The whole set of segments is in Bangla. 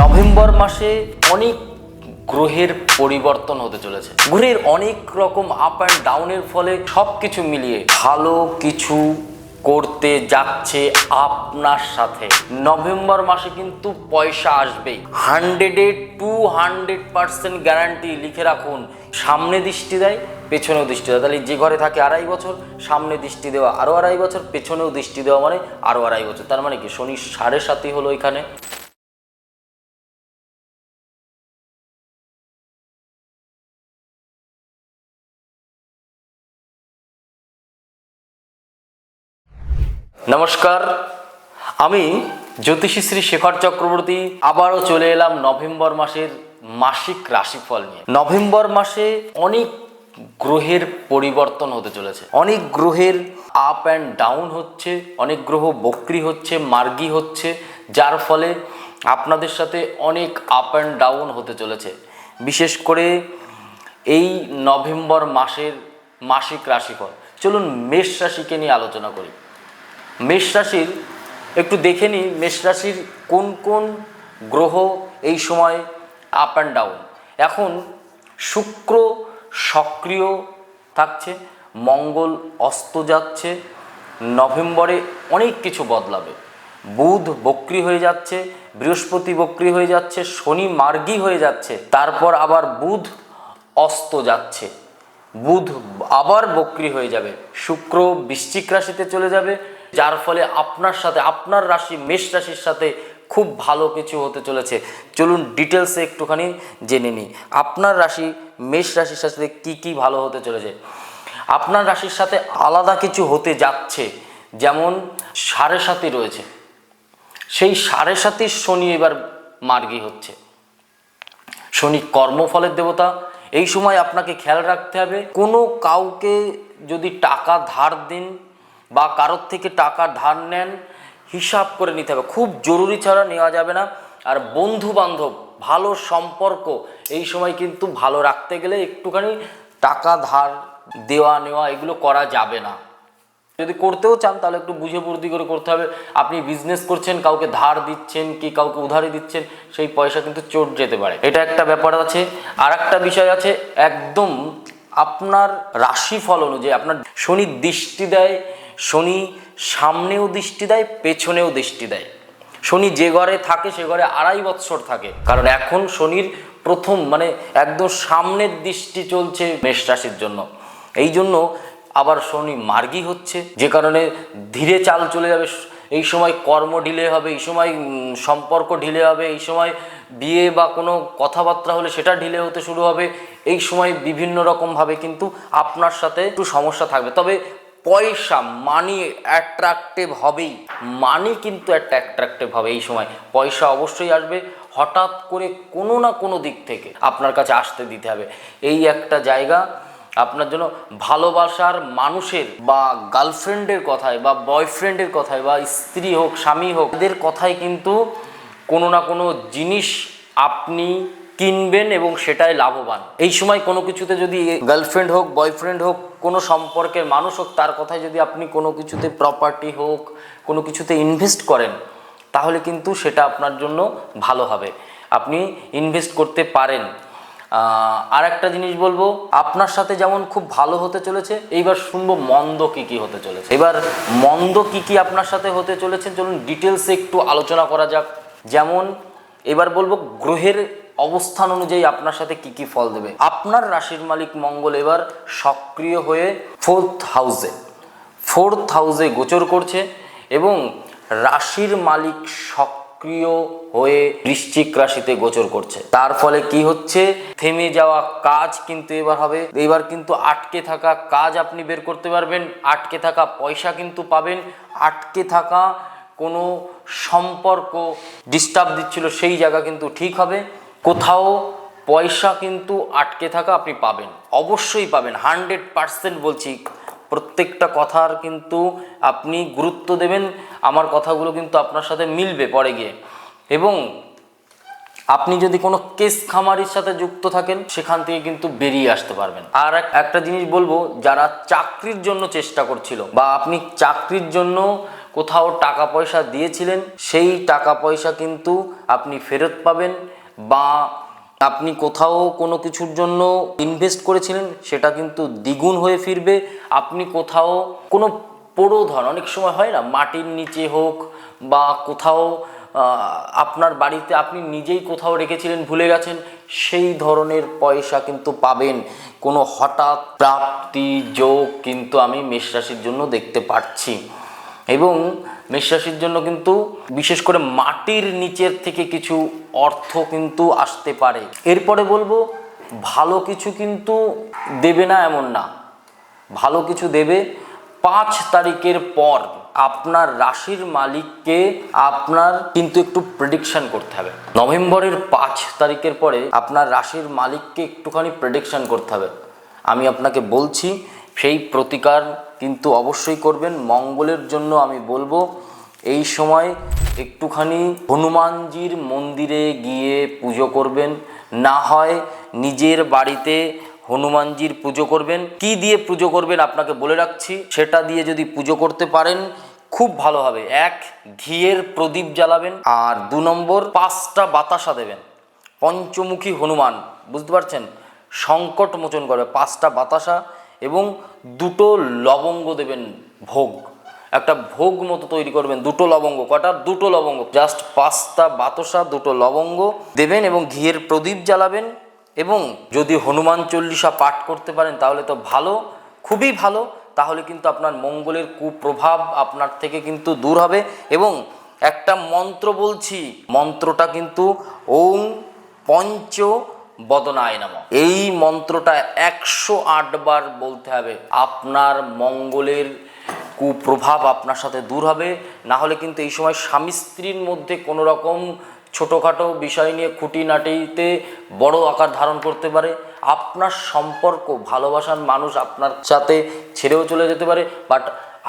নভেম্বর মাসে অনেক গ্রহের পরিবর্তন হতে চলেছে। গ্রহের অনেক রকম আপ অ্যান্ড ডাউনের ফলে সব কিছু মিলিয়ে ভালো কিছু করতে যাচ্ছে আপনার সাথে। নভেম্বর মাসে কিন্তু পয়সা আসবেই। হান্ড্রেডে টু হান্ড্রেড পার্সেন্ট গ্যারান্টি লিখে রাখুন। সামনে দৃষ্টি দেয়, পেছনেও দৃষ্টি দেয়। তাহলে যে ঘরে থাকে আড়াই বছর, সামনে দৃষ্টি দেওয়া আরও আড়াই বছর, পেছনেও দৃষ্টি দেওয়া মানে আরও আড়াই বছর। তার মানে কি? শনি সাড়ে সাতই হলো এখানে। নমস্কার। আমি জ্যোতিষী শ্রী শেখর চক্রবর্তী আবারও চলে এলাম নভেম্বর মাসের মাসিক রাশিফল নিয়ে। নভেম্বর মাসে অনেক গ্রহের পরিবর্তন হতে চলেছে। অনেক গ্রহের আপ অ্যান্ড ডাউন হচ্ছে, অনেক গ্রহ বক্রি হচ্ছে, মার্গী হচ্ছে, যার ফলে আপনাদের সাথে অনেক আপ অ্যান্ড ডাউন হতে চলেছে। বিশেষ করে এই নভেম্বর মাসের মাসিক রাশিফল। চলুন মেষ রাশিকে নিয়ে আলোচনা করি। মেষ রাশির, একটু দেখে নিই, মেষ রাশির কোন কোন গ্রহ এই সময় আপ অ্যান্ড ডাউন এখন শুক্র সক্রিয় থাকছে, মঙ্গল অস্ত যাচ্ছে, নভেম্বরে অনেক কিছু বদলাবে। বুধ বক্রি হয়ে যাচ্ছে, বৃহস্পতি বক্রি হয়ে যাচ্ছে, শনি মার্গী হয়ে যাচ্ছে, তারপর আবার বুধ অস্ত যাচ্ছে। বুধ আবার বক্রি হয়ে যাবে, শুক্র বৃশ্চিক রাশিতে চলে যাবে যার ফলে আপনার সাথে, আপনার রাশি, মেষ রাশির সাথে খুব ভালো কিছু হতে চলেছে। চলুন ডিটেলসে একটুখানি জেনে নিই। আপনার রাশি, মেষ রাশির সাথে কি কি ভালো হতে চলেছে? আপনার রাশির সাথে আলাদা কিছু হতে যাচ্ছে। যেমন সাড়ে সাথে রয়েছে। সেই সাড়ে সাতির শনি এবার মার্গী হচ্ছে। শনি কর্মফলের দেবতা। এই সময় আপনাকে খেয়াল রাখতে হবে, কোনো কাউকে যদি টাকা ধার দিন বা কারোর থেকে টাকা ধার নেন, হিসাব করে নিতে হবে। খুব জরুরি ছাড়া নেওয়া যাবে না। আর বন্ধু বান্ধব ভালো সম্পর্ক, এই সময় কিন্তু ভালো রাখতে গেলে একটুখানি টাকা ধার দেওয়া নেওয়া, এগুলো করা যাবে না। যদি করতেও চান, তাহলে একটু বুঝে বুদ্ধি করে করতে হবে। আপনি বিজনেস করছেন, কাউকে ধার দিচ্ছেন কি কাউকে উধারে দিচ্ছেন, সেই পয়সা কিন্তু চোট যেতে পারে। এটা একটা ব্যাপার আছে। আর একটা বিষয় আছে, একদম আপনার রাশিফল অনুযায়ী, আপনার শনি দৃষ্টি দেয় শনি সামনেও দৃষ্টি দেয়, পেছনেও দৃষ্টি দেয়। শনি যে ঘরে থাকে, সে ঘরে আড়াই বৎসর থাকে। কারণ এখন শনির প্রথম মানে একদম সামনের দৃষ্টি চলছে মেষ রাশির জন্য। এই জন্য আবার শনি মার্গী হচ্ছে। যে কারণে ধীরে চাল চলে যাবে। এই সময় কর্ম ঢিলে হবে, এই সময় সম্পর্ক ঢিলে হবে, এই সময় বিয়ে বা কোনো কথাবার্তা হলে সেটা ঢিলে হতে শুরু হবে। এই সময় বিভিন্ন রকমভাবে কিন্তু আপনার সাথে একটু সমস্যা থাকবে। তবে পয়সা মানি অ্যাট্রাকটিভ হবেই। মানি কিন্তু একটা অ্যাট্রাকটিভ হবে এই সময়। পয়সা অবশ্যই আসবে, হঠাৎ করে কোনো না কোনো দিক থেকে আপনার কাছে আসতে দিতে হবে। এই একটা জায়গা আপনার জন্য ভালোবাসার মানুষের বা গার্লফ্রেন্ডের কথায় বা বয়ফ্রেন্ডের কথায় বা স্ত্রী হোক, স্বামী হোক এদের কথায় কিন্তু কোনো না কোনো জিনিস আপনি কিনবেন এবং সেটাই লাভবান। এই সময় কোনো কিছুতে যদি গার্লফ্রেন্ড হোক বয়ফ্রেন্ড হোক, কোনো সম্পর্কের মানুষ হোক, তার কথায় যদি আপনি কোনো কিছুতে প্রপার্টি হোক, কোনো কিছুতে ইনভেস্ট করেন, তাহলে কিন্তু সেটা আপনার জন্য ভালো হবে। আপনি ইনভেস্ট করতে পারেন। আর একটা জিনিস বলব, আপনার সাথে যেমন খুব ভালো হতে চলেছে, এইবার শুনব মন্দ কি কি হতে চলেছে। এবার মন্দ কি কি আপনার সাথে হতে চলেছে, চলুন ডিটেলসে একটু আলোচনা করা যাক। যেমন, এবার বলব, গ্রহের অবস্থান অনুযায়ী আপনার সাথে কি কি ফল দেবে? আপনার রাশির মালিক মঙ্গল এবার সক্রিয় হয়ে ফোর্থ হাউসে ফোর্থ হাউসে গোচর করছে এবং রাশির মালিক সক্রিয় হয়ে বৃশ্চিক রাশিতে গোচর করছে। তার ফলে কি হচ্ছে? থেমে যাওয়া কাজ কিন্তু এবার হবে। এবার কিন্তু আটকে থাকা কাজ আপনি বের করতে পারবেন। আটকে থাকা পয়সা কিন্তু পাবেন। আটকে থাকা কোনো সম্পর্ক ডিস্টার্ব দিচ্ছিল সেই জায়গা কিন্তু ঠিক হবে। কোথাও পয়সা কিন্তু আটকে থাকা আপনি পাবেন, অবশ্যই পাবেন। হান্ড্রেড পার্সেন্ট বলছি, প্রত্যেকটা কথার কিন্তু আপনি গুরুত্ব দেবেন, আমার কথাগুলো কিন্তু আপনার সাথে মিলবে পরে গিয়ে। এবং আপনি যদি কোনো কেস খামারির সাথে যুক্ত থাকেন, সেখান থেকে কিন্তু বেরিয়ে আসতে পারবেন। আর একটা জিনিস বলব, যারা চাকরির জন্য চেষ্টা করছিল বা আপনি চাকরির জন্য কোথাও টাকা পয়সা দিয়েছিলেন, সেই টাকা পয়সা কিন্তু আপনি ফেরত পাবেন। বা আপনি কোথাও কোনো কিছুর জন্য ইনভেস্ট করেছিলেন, সেটা কিন্তু দ্বিগুণ হয়ে ফিরবে। আপনি কোথাও কোনো পোড়ো ধন অনেক সময় হয় না, মাটির নিচে হোক বা কোথাও আপনার বাড়িতে আপনি নিজেই কোথাও রেখেছিলেন, ভুলে গেছেন, সেই ধরনের পয়সা কিন্তু পাবেন। কোনো হঠাৎ প্রাপ্তি যোগ কিন্তু আমি মেষ রাশির জন্য দেখতে পাচ্ছি এবং মেষরাশির জন্য কিন্তু বিশেষ করে মাটির নিচের থেকে কিছু অর্থ কিন্তু আসতে পারে। এরপরে বলব, ভালো কিছু কিন্তু দেবে না এমন না। ভালো কিছু দেবে পাঁচ তারিখের পর আপনার রাশির মালিককে আপনার কিন্তু একটু প্রেডিকশন করতে হবে। নভেম্বরের পাঁচ তারিখের পরে আপনার রাশির মালিককে একটুখানি প্রেডিকশন করতে হবে। আমি আপনাকে বলছি, সেই প্রতিকার কিন্তু অবশ্যই করবেন। মঙ্গলের জন্য আমি বলব, এই সময় একটুখানি হনুমানজির মন্দিরে গিয়ে পুজো করবেন। না হয় নিজের বাড়িতে হনুমানজির পুজো করবেন। কি দিয়ে পুজো করবেন আপনাকে বলে রাখছি, সেটা দিয়ে যদি পুজো করতে পারেন, খুব ভালো হবে। এক, ঘিয়ের প্রদীপ জ্বালাবেন। আর দু নম্বর, পাঁচটা বাতাসা দেবেন। পঞ্চমুখী হনুমান, বুঝতে পারছেন? সংকট মোচন করবে। পাঁচটা বাতাসা এবং দুটো লবঙ্গ দেবেন ভোগ। একটা ভোগ মতো তৈরি করবেন, দুটো লবঙ্গ, কটা? দুটো লবঙ্গ। জাস্ট পাঁচটা বাতাসা, দুটো লবঙ্গ দেবেন এবং ঘিয়ের প্রদীপ জ্বালাবেন এবং যদি হনুমান চল্লিশা পাঠ করতে পারেন তাহলে তো ভালো, খুবই ভালো। তাহলে কিন্তু আপনার মঙ্গলের কুপ্রভাব আপনার থেকে কিন্তু দূর হবে এবং একটা মন্ত্র বলছি, মন্ত্রটা কিন্তু ওম পঞ্চ বদনায় এই মন্ত্রটা একশো বার বলতে হবে, আপনার মঙ্গলের কুপ্রভাব আপনার সাথে দূর হবে। না হলে কিন্তু এই সময় স্বামী স্ত্রীর মধ্যে কোনো রকম ছোটোখাটো বিষয় নিয়ে খুঁটিনাটিতে বড় আকার ধারণ করতে পারে। আপনার সম্পর্ক, ভালোবাসার মানুষ আপনার সাথে ছেড়েও চলে যেতে পারে। বাট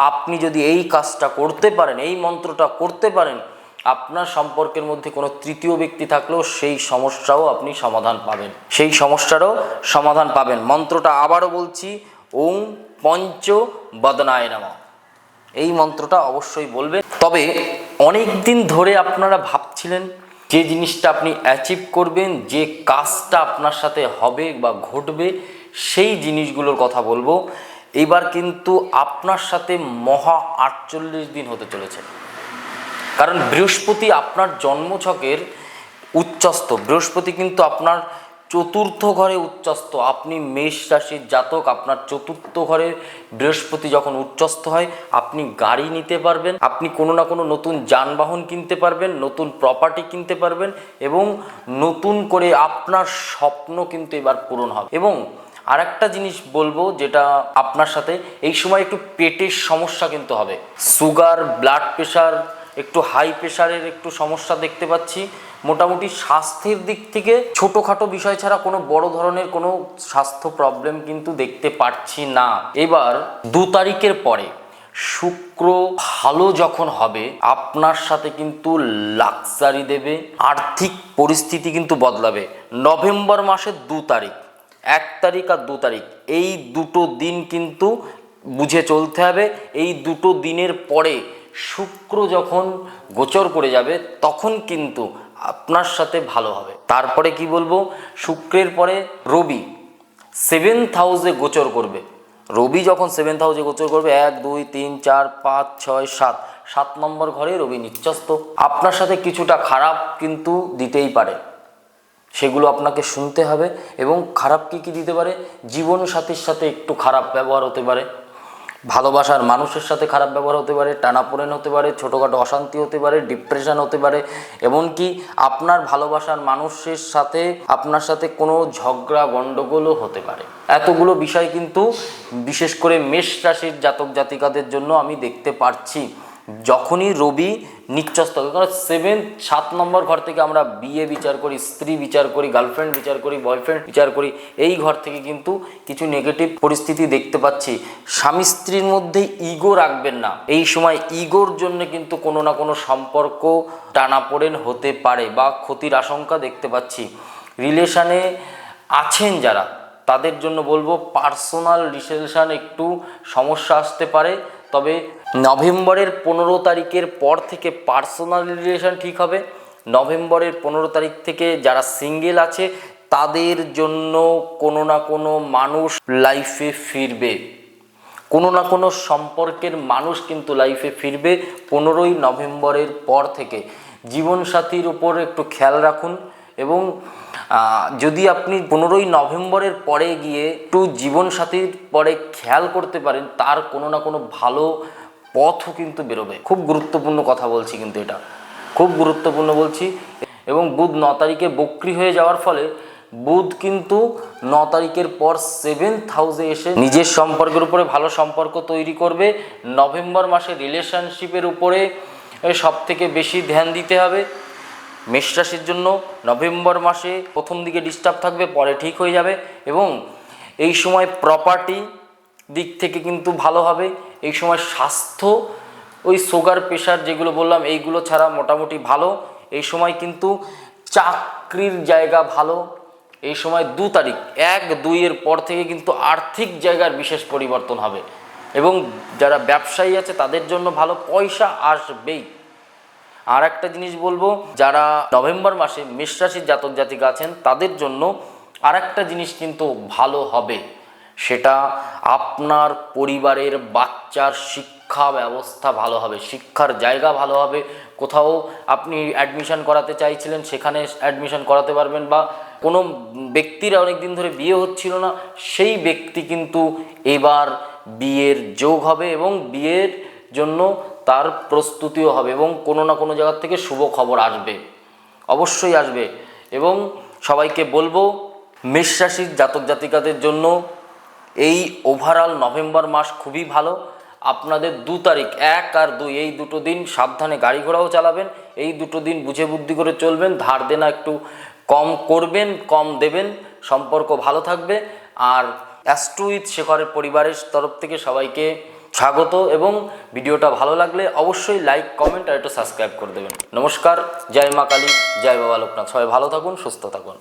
আপনি যদি এই কাজটা করতে পারেন, এই মন্ত্রটা করতে পারেন আপনার সম্পর্কের মধ্যে কোনো তৃতীয় ব্যক্তি থাকলেও সেই সমস্যাও আপনি সমাধান পাবেন। সেই সমস্যারও সমাধান পাবেন। মন্ত্রটা আবারও বলছি ওম পঞ্চ বদনায় নামা। এই মন্ত্রটা অবশ্যই বলবেন। তবে অনেক দিন ধরে আপনারা ভাবছিলেন যে জিনিসটা আপনি অ্যাচিভ করবেন, যে কাজটা আপনার সাথে হবে বা ঘটবে, সেই জিনিসগুলোর কথা বলব। এবার কিন্তু আপনার সাথে মহা আটচল্লিশ দিন হতে চলেছে। কারণ বৃহস্পতি আপনার জন্মছকের উচ্চস্থ। বৃহস্পতি কিন্তু আপনার চতুর্থ ঘরে উচ্চস্থ। আপনি মেষ রাশির জাতক, আপনার চতুর্থ ঘরে বৃহস্পতি যখন উচ্চস্থ হয়, আপনি গাড়ি নিতে পারবেন, আপনি কোনো না কোনো নতুন যানবাহন কিনতে পারবেন, নতুন প্রপার্টি কিনতে পারবেন এবং নতুন করে আপনার স্বপ্ন কিন্তু এবার পূরণ হবে। এবং আর একটা জিনিস বলব যেটা আপনার সাথে, এই সময় একটু পেটের সমস্যা কিন্তু হবে। সুগার ব্লাড প্রেশার একটু হাই প্রেশারের একটু সমস্যা দেখতে পাচ্ছি। মোটামুটি স্বাস্থ্যের দিক থেকে ছোটোখাটো বিষয় ছাড়া কোনো বড় ধরনের কোনো স্বাস্থ্য প্রবলেম কিন্তু দেখতে পাচ্ছি না। এবার দু তারিখের পরে শুক্র ভালো যখন হবে, আপনার সাথে কিন্তু লাক্সারি দেবে, আর্থিক পরিস্থিতি কিন্তু বদলাবে। নভেম্বর মাসের দু তারিখ, এক তারিখ আর দু তারিখ, এই দুটো দিন কিন্তু বুঝে চলতে হবে। এই দুটো দিনের পরে শুক্র যখন গোচর করে যাবে, তখন কিন্তু আপনার সাথে ভালো হবে। তারপরে কি বলব? শুক্রের পরে রবি সেভেন্থ হাউসে গোচর করবে। রবি যখন সেভেন্থ হাউসে গোচর করবে, এক, দুই, তিন, চার, পাঁচ, ছয়, সাত। সাত নম্বর ঘরে রবি নিচ্ছস্ত। আপনার সাথে কিছুটা খারাপ কিন্তু দিতেই পারে। সেগুলো আপনাকে শুনতে হবে এবং খারাপ কী কী দিতে পারে? জীবন সাথীর সাথে একটু খারাপ ব্যবহার হতে পারে। ভালোবাসার মানুষের সাথে খারাপ ব্যবহার হতে পারে, টানাপোড়েন হতে পারে, ছোটোখাটো অশান্তি হতে পারে ডিপ্রেশন হতে পারে, এমনকি আপনার ভালোবাসার মানুষের সাথে, আপনার সাথে কোনো ঝগড়া গণ্ডগোলও হতে পারে। এতগুলো বিষয় কিন্তু বিশেষ করে মেষ রাশির জাতক জাতিকাদের জন্য আমি দেখতে পারছি। যখনই রবি নিচ্ছস্ত কারণ সেভেন সাত নম্বর ঘর থেকে আমরা বিয়ে বিচার করি, স্ত্রী বিচার করি গার্লফ্রেন্ড বিচার করি বয়ফ্রেন্ড বিচার করি, এই ঘর থেকে কিন্তু কিছু নেগেটিভ পরিস্থিতি দেখতে পাচ্ছি। স্বামী স্ত্রীর মধ্যে ইগো রাখবেন না। এই সময় ইগোর জন্য কিন্তু কোনো না কোনো সম্পর্ক টানাপোড়েন হতে পারে বা ক্ষতির আশঙ্কা দেখতে পাচ্ছি। রিলেশানে আছেন যারা, তাদের জন্য বলব পার্সোনাল রিলেশন একটু সমস্যা আসতে পারে। তবে নভেম্বরের পনেরো তারিখের পর থেকে পার্সোনাল রিলেশন ঠিক হবে। নভেম্বরের পনেরো তারিখ থেকে যারা সিঙ্গেল আছে, তাদের জন্য কোনো না কোনো মানুষ লাইফে ফিরবে। কোনো না কোনো সম্পর্কের মানুষ কিন্তু লাইফে ফিরবে পনেরোই নভেম্বরের পর থেকে। জীবনসাথীর উপর একটু খেয়াল রাখুন এবং যদি আপনি পনেরোই নভেম্বরের পরে গিয়ে একটু জীবনসাথীর পরে খেয়াল করতে পারেন, তার কোনো না কোনো ভালো পথও কিন্তু বেরোবে। খুব গুরুত্বপূর্ণ কথা বলছি কিন্তু এটা। খুব গুরুত্বপূর্ণ বলছি। এবং বুধ ন তারিখে বক্রি হয়ে যাওয়ার ফলে বুধ কিন্তু ন তারিখের পর সেভেন্থ হাউসে এসে নিজের সম্পর্কের উপরে ভালো সম্পর্ক তৈরি করবে। নভেম্বর মাসে রিলেশনশিপের উপরে সব থেকে বেশি ধ্যান দিতে হবে। মেষ রাশির জন্য নভেম্বর মাসে প্রথম দিকে ডিস্টার্ব থাকবে, পরে ঠিক হয়ে যাবে। এবং এই সময় প্রপার্টি দিক থেকে কিন্তু ভালো হবে। এই সময় স্বাস্থ্য, ওই সুগার প্রেশার যেগুলো বললাম, এইগুলো ছাড়া মোটামুটি ভালো। এই সময় কিন্তু চাকরির জায়গা ভালো। এই সময় দু তারিখ, এক, দুইয়ের পর থেকে কিন্তু আর্থিক জায়গার বিশেষ পরিবর্তন হবে। এবং যারা ব্যবসায়ী আছে, তাদের জন্য ভালো পয়সা আসবেই। আর একটা জিনিস বলব, যারা নভেম্বর মাসে মেষ রাশির জাতক জাতিকা আছেন, তাদের জন্য আর একটা জিনিস কিন্তু ভালো হবে। সেটা আপনার পরিবারের বাচ্চার শিক্ষা ব্যবস্থা ভালো হবে, শিক্ষার জায়গা ভালো হবে। কোথাও আপনি অ্যাডমিশন করাতে চাইছিলেন, সেখানে অ্যাডমিশন করাতে পারবেন বা কোনো ব্যক্তির অনেক দিন ধরে বিয়ে হচ্ছিল না, সেই ব্যক্তি কিন্তু এবার বিয়ের যোগ হবে এবং বিয়ের জন্য তার প্রস্তুতিও হবে এবং কোনো না কোনো জায়গার থেকে শুভ খবর আসবে, অবশ্যই আসবে। এবং সবাইকে বলব, মেষ রাশির জাতক জাতিকাদের জন্য এই ওভারঅল নভেম্বর মাস খুবই ভালো। আপনাদের দু তারিখ, এক আর দুই, এই দুটো দিন সাবধানে গাড়ি ঘোড়াও চালাবেন, এই দুটো দিন বুঝে বুদ্ধি করে চলবেন, ধার দেনা একটু কম করবেন, কম দেবেন, সম্পর্ক ভালো থাকবে। আর অ্যাস্ট্রুইথ শেখরের পরিবারের তরফ থেকে সবাইকে স্বাগত এবং ভিডিওটা ভালো লাগলে অবশ্যই লাইক কমেন্ট আর একটু সাবস্ক্রাইব করে দেবেন। নমস্কার, জয় মা কালী, জয় বাবা লোকনাথ। সবাই ভালো থাকুন, সুস্থ থাকুন।